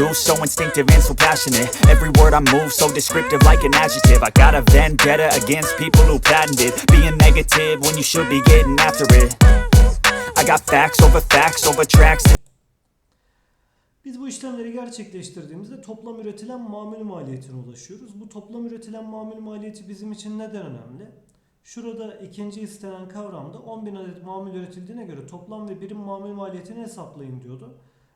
do so instinctive and so passionate Every word I move so descriptive like an adjective I got a vendetta against people who patented Being negative when you should be getting after it I got facts over facts over tracks Biz bu işlemleri gerçekleştirdiğimizde toplam üretilen mamul maliyetine ulaşıyoruz. Bu toplam üretilen mamul maliyeti bizim için neden önemli? Şurada ikinci istenen kavramda 10.000 adet mamul üretildiğine göre toplam ve birim mamul maliyetini hesaplayın diyordu.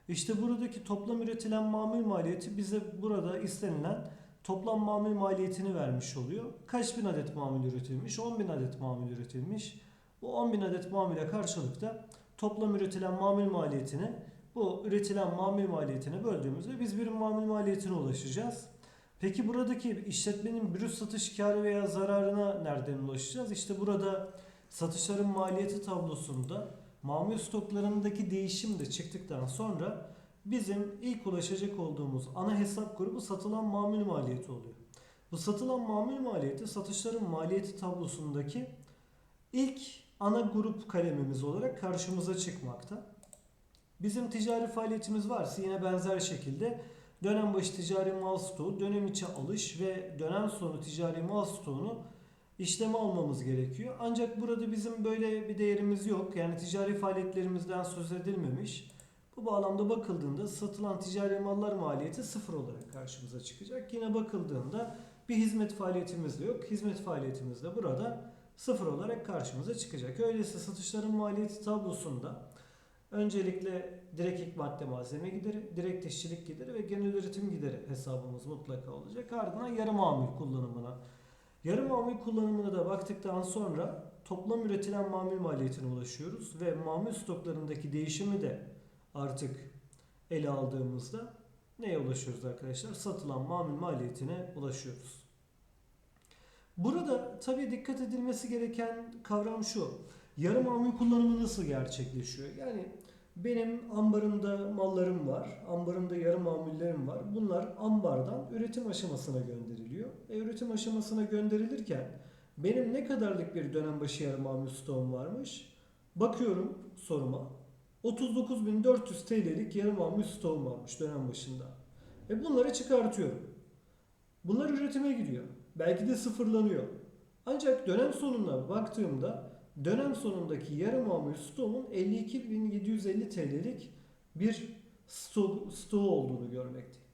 İşte buradaki toplam üretilen mamul maliyeti bize burada istenilen toplam mamul maliyetini vermiş oluyor. Kaç bin adet mamul üretilmiş? 10.000 adet mamul üretilmiş. Bu 10.000 adet mamule karşılık da toplam üretilen mamul maliyetini bu üretilen mamul maliyetine böldüğümüzde biz birim mamul maliyetine ulaşacağız. Peki buradaki işletmenin brüt satış karı veya zararına nereden ulaşacağız? İşte burada satışların maliyeti tablosunda mamul stoklarındaki değişim de çıktıktan sonra bizim ilk ulaşacak olduğumuz ana hesap grubu satılan mamul maliyeti oluyor. Bu satılan mamul maliyeti satışların maliyeti tablosundaki ilk ana grup kalemimiz olarak karşımıza çıkmakta. Bizim ticari faaliyetimiz varsa yine benzer şekilde dönem başı ticari mal stoğu, dönem içi alış ve dönem sonu ticari mal stoğunu işleme almamız gerekiyor. Ancak burada bizim böyle bir değerimiz yok. Yani ticari faaliyetlerimizden söz edilmemiş. Bu bağlamda bakıldığında satılan ticari mallar maliyeti sıfır olarak karşımıza çıkacak. Yine bakıldığında bir hizmet faaliyetimiz de yok. Hizmet faaliyetimiz de burada sıfır olarak karşımıza çıkacak. Öyleyse satışların maliyeti tablosunda öncelikle direkt ilk madde malzeme gideri, direkt işçilik gideri ve genel üretim gideri hesabımız mutlaka olacak. Ardından yarı mamul kullanımına. Yarı mamul kullanımına da baktıktan sonra toplam üretilen mamul maliyetine ulaşıyoruz ve mamul stoklarındaki değişimi de artık ele aldığımızda neye ulaşıyoruz arkadaşlar? Satılan mamul maliyetine ulaşıyoruz. Burada tabii dikkat edilmesi gereken kavram şu. Yarı mamul kullanımı nasıl gerçekleşiyor? Yani benim ambarımda mallarım var. Ambarımda yarı mamullerim var. Bunlar ambardan üretim aşamasına gönderiliyor. E, üretim aşamasına gönderilirken benim ne kadarlık bir dönem başı yarı mamul stoğum varmış? Bakıyorum soruma. 39.400 TL'lik yarı mamul stoğum varmış dönem başında. E bunları çıkartıyorum. Bunlar üretime gidiyor. Belki de sıfırlanıyor. Ancak dönem sonuna baktığımda dönem sonundaki yarı mamul stoğumun 52.750 TL'lik bir sto stoğu olduğunu görmekteyim.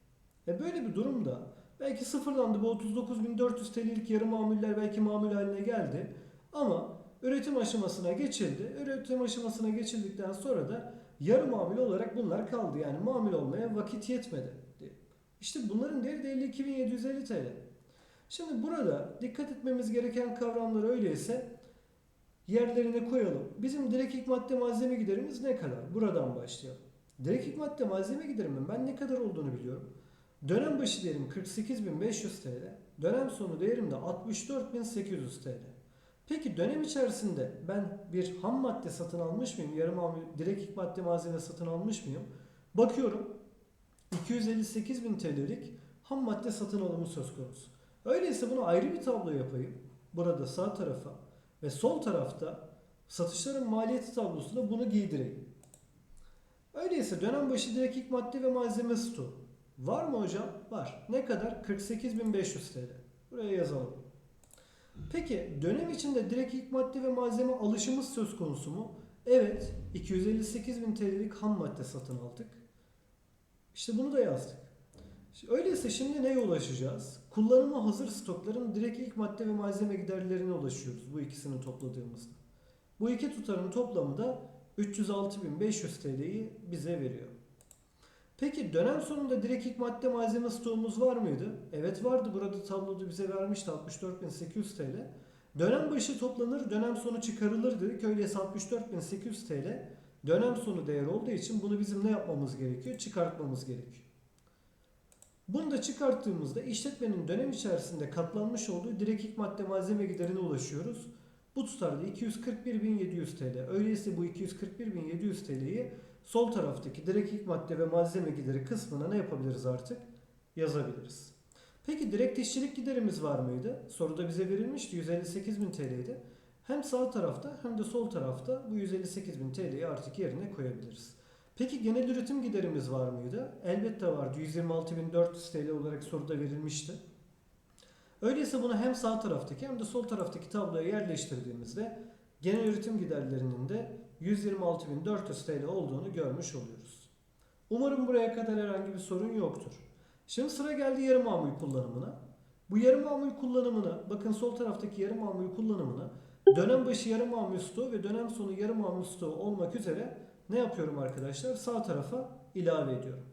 E böyle bir durumda belki sıfırlandı bu 39.400 TL'lik yarı mamuller belki mamul haline geldi ama üretim aşamasına geçildi. Üretim aşamasına geçildikten sonra da yarı mamul olarak bunlar kaldı. Yani mamul olmaya vakit yetmedi. diye. İşte bunların değeri de 52.750 TL. Şimdi burada dikkat etmemiz gereken kavramlar öyleyse yerlerine koyalım. Bizim direkt ilk madde malzeme giderimiz ne kadar? Buradan başlayalım. Direkt ilk madde malzeme giderimin ben ne kadar olduğunu biliyorum. Dönem başı değerim 48.500 TL. Dönem sonu değerim de 64.800 TL. Peki dönem içerisinde ben bir ham madde satın almış mıyım? Yarım mamul direkt ilk madde malzeme satın almış mıyım? Bakıyorum 258.000 TL'lik ham madde satın alımı söz konusu. Öyleyse bunu ayrı bir tablo yapayım. Burada sağ tarafa ve sol tarafta satışların maliyeti tablosunda bunu giydireyim. Öyleyse dönem başı direkt ilk madde ve malzeme stoğu. Var mı hocam? Var. Ne kadar? 48.500 TL. Buraya yazalım. Peki dönem içinde direkt ilk madde ve malzeme alışımız söz konusu mu? Evet. 258.000 TL'lik ham madde satın aldık. İşte bunu da yazdık. Öyleyse şimdi neye ulaşacağız? Kullanıma hazır stokların direkt ilk madde ve malzeme giderlerine ulaşıyoruz bu ikisini topladığımızda. Bu iki tutarın toplamı da 306.500 TL'yi bize veriyor. Peki dönem sonunda direkt ilk madde malzeme stoğumuz var mıydı? Evet vardı. Burada tabloda bize vermişti 64.800 TL. Dönem başı toplanır, dönem sonu çıkarılır dedik. Öyleyse 64.800 TL. Dönem sonu değer olduğu için bunu bizim ne yapmamız gerekiyor? Çıkartmamız gerekiyor. Bunu da çıkarttığımızda işletmenin dönem içerisinde katlanmış olduğu direkt madde malzeme giderine ulaşıyoruz. Bu tutarda 241.700 TL. Öyleyse bu 241.700 TL'yi sol taraftaki direkt madde ve malzeme gideri kısmına ne yapabiliriz artık? Yazabiliriz. Peki direkt işçilik giderimiz var mıydı? Soruda bize verilmişti 158.000 TL'ydi. Hem sağ tarafta hem de sol tarafta bu 158.000 TL'yi artık yerine koyabiliriz. Peki genel üretim giderimiz var mıydı? Elbette vardı. 126.400 TL olarak soruda verilmişti. Öyleyse bunu hem sağ taraftaki hem de sol taraftaki tabloya yerleştirdiğimizde genel üretim giderlerinin de 126.400 TL olduğunu görmüş oluyoruz. Umarım buraya kadar herhangi bir sorun yoktur. Şimdi sıra geldi yarı mamul kullanımına. Bu yarı mamul kullanımını, bakın sol taraftaki yarı mamul kullanımını dönem başı yarı mamul stoğu ve dönem sonu yarı mamul stoğu olmak üzere ne yapıyorum arkadaşlar? Sağ tarafa ilave ediyorum.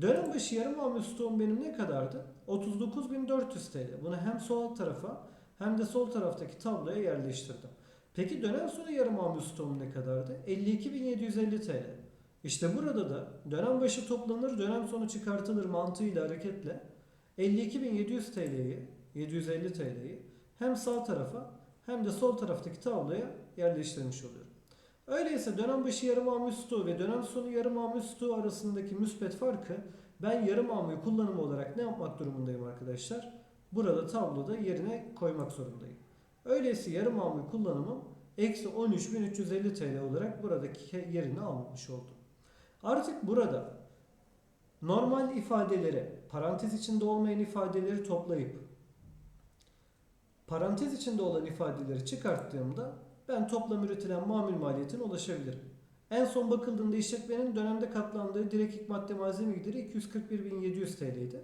Dönem başı yarı mamul stoğum benim ne kadardı? 39.400 TL. Bunu hem sol tarafa hem de sol taraftaki tabloya yerleştirdim. Peki dönem sonu yarı mamul stoğum ne kadardı? 52.750 TL. İşte burada da dönem başı toplanır, dönem sonu çıkartılır mantığıyla hareketle 52.700 TL'yi, 750 TL'yi hem sağ tarafa hem de sol taraftaki tabloya yerleştirmiş oluyorum. Öyleyse dönem başı yarı mamul stoğu ve dönem sonu yarı mamul stoğu arasındaki müspet farkı ben yarı mamul kullanımı olarak ne yapmak durumundayım arkadaşlar? Burada tabloda yerine koymak zorundayım. Öyleyse yarı mamul kullanımım eksi 13.350 TL olarak buradaki yerini almış oldum. Artık burada normal ifadeleri, parantez içinde olmayan ifadeleri toplayıp parantez içinde olan ifadeleri çıkarttığımda ben toplam üretilen mamul maliyetine ulaşabilirim. En son bakıldığında işletmenin dönemde katlandığı direkt madde malzeme gideri 241.700 TL'ydi.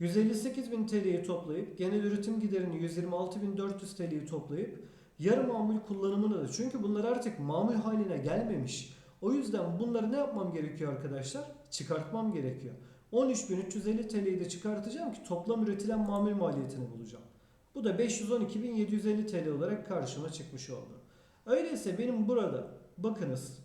158.000 TL'yi toplayıp genel üretim giderini 126.400 TL'yi toplayıp yarı mamul kullanımını da çünkü bunlar artık mamul haline gelmemiş. O yüzden bunları ne yapmam gerekiyor arkadaşlar? Çıkartmam gerekiyor. 13.350 TL'yi de çıkartacağım ki toplam üretilen mamul maliyetini bulacağım. Bu da 512.750 TL olarak karşıma çıkmış oldu. Öyleyse benim burada bakınız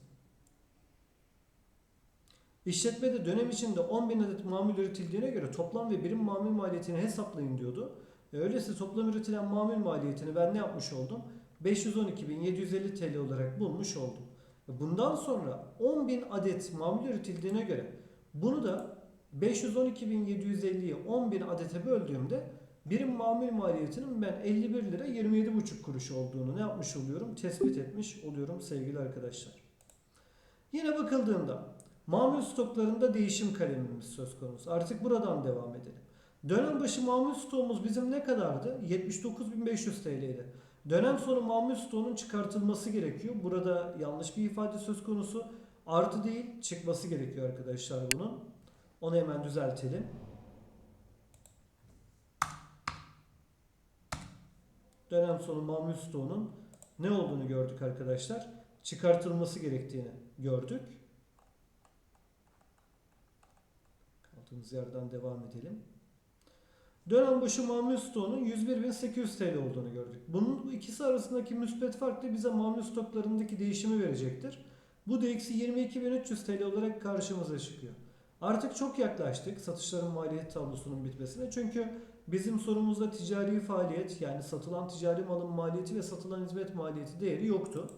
işletmede dönem içinde 10.000 adet mamul üretildiğine göre toplam ve birim mamul maliyetini hesaplayın diyordu. E öyleyse toplam üretilen mamul maliyetini ben ne yapmış oldum? 512.750 TL olarak bulmuş oldum. E Bundan sonra 10.000 adet mamul üretildiğine göre bunu da 512.750'yi 10.000 adete böldüğümde birim mamul maliyetinin ben 51 lira 27,5 kuruş olduğunu ne yapmış oluyorum? Tespit etmiş oluyorum sevgili arkadaşlar. Yine bakıldığında mamul stoklarında değişim kalemimiz söz konusu. Artık buradan devam edelim. Dönem başı mamul stoğumuz bizim ne kadardı? 79.500 TL'ydi. Dönem sonu mamul stoğunun çıkartılması gerekiyor. Burada yanlış bir ifade söz konusu. Artı değil çıkması gerekiyor arkadaşlar bunun. Onu hemen düzeltelim. Dönem sonu mamul stoğunun ne olduğunu gördük arkadaşlar. Çıkartılması gerektiğini gördük. Kaldığımız yerden devam edelim. Dönem başı mamul stoğunun 101.800 TL olduğunu gördük. Bunun bu ikisi arasındaki müspet fark da bize mamul stoklarındaki değişimi verecektir. Bu da eksi 22.300 TL olarak karşımıza çıkıyor. Artık çok yaklaştık satışların maliyet tablosunun bitmesine. Çünkü bizim sorumuzda ticari faaliyet yani satılan ticari malın maliyeti ve satılan hizmet maliyeti değeri yoktu.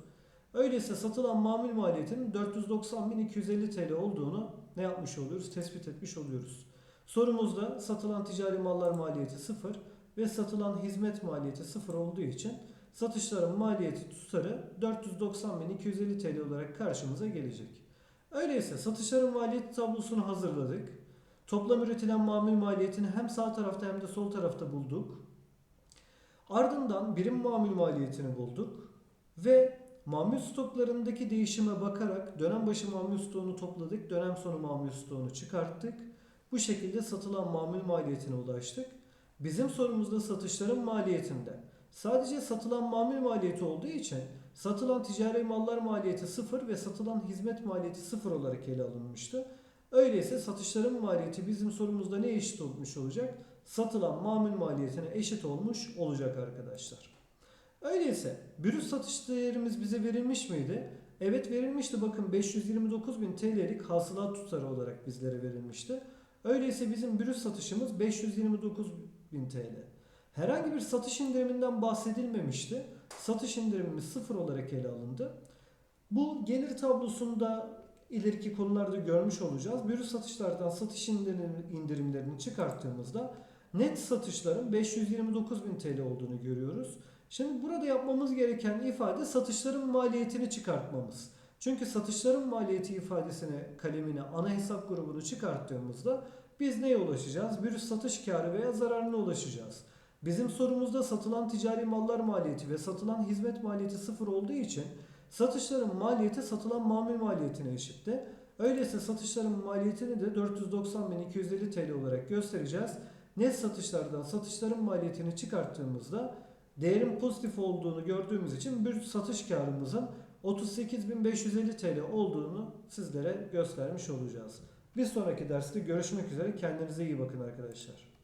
Öyleyse satılan mamul maliyetinin 490.250 TL olduğunu ne yapmış oluyoruz? Tespit etmiş oluyoruz. Sorumuzda satılan ticari mallar maliyeti 0 ve satılan hizmet maliyeti 0 olduğu için satışların maliyeti tutarı 490.250 TL olarak karşımıza gelecek. Öyleyse satışların maliyeti tablosunu hazırladık. Toplam üretilen mamul maliyetini hem sağ tarafta hem de sol tarafta bulduk. Ardından birim mamul maliyetini bulduk ve mamul stoklarındaki değişime bakarak dönem başı mamul stoğunu topladık, dönem sonu mamul stoğunu çıkarttık. Bu şekilde satılan mamul maliyetine ulaştık. Bizim sorumuzda satışların maliyetinde sadece satılan mamul maliyeti olduğu için satılan ticari mallar maliyeti 0 ve satılan hizmet maliyeti 0 olarak ele alınmıştı. Öyleyse satışların maliyeti bizim sorumuzda ne eşit olmuş olacak? Satılan mamul maliyetine eşit olmuş olacak arkadaşlar. Öyleyse brüt satış değerimiz bize verilmiş miydi? Evet verilmişti. Bakın 529.000 TL'lik hasılat tutarı olarak bizlere verilmişti. Öyleyse bizim brüt satışımız 529 bin TL. Herhangi bir satış indiriminden bahsedilmemişti. Satış indirimimiz sıfır olarak ele alındı. Bu gelir tablosunda ileriki konularda görmüş olacağız. Brüt satışlardan satış indirim- indirimlerini çıkarttığımızda net satışların 529 bin TL olduğunu görüyoruz. Şimdi burada yapmamız gereken ifade satışların maliyetini çıkartmamız. Çünkü satışların maliyeti ifadesine kalemine ana hesap grubunu çıkarttığımızda biz neye ulaşacağız? Bir satış karı veya zararına ulaşacağız. Bizim sorumuzda satılan ticari mallar maliyeti ve satılan hizmet maliyeti sıfır olduğu için satışların maliyeti satılan mamul maliyetine eşitti. Öyleyse satışların maliyetini de 490.250 TL olarak göstereceğiz. Net satışlardan satışların maliyetini çıkarttığımızda değerin pozitif olduğunu gördüğümüz için bir satış karımızın 38.550 TL olduğunu sizlere göstermiş olacağız. Bir sonraki derste görüşmek üzere. Kendinize iyi bakın arkadaşlar.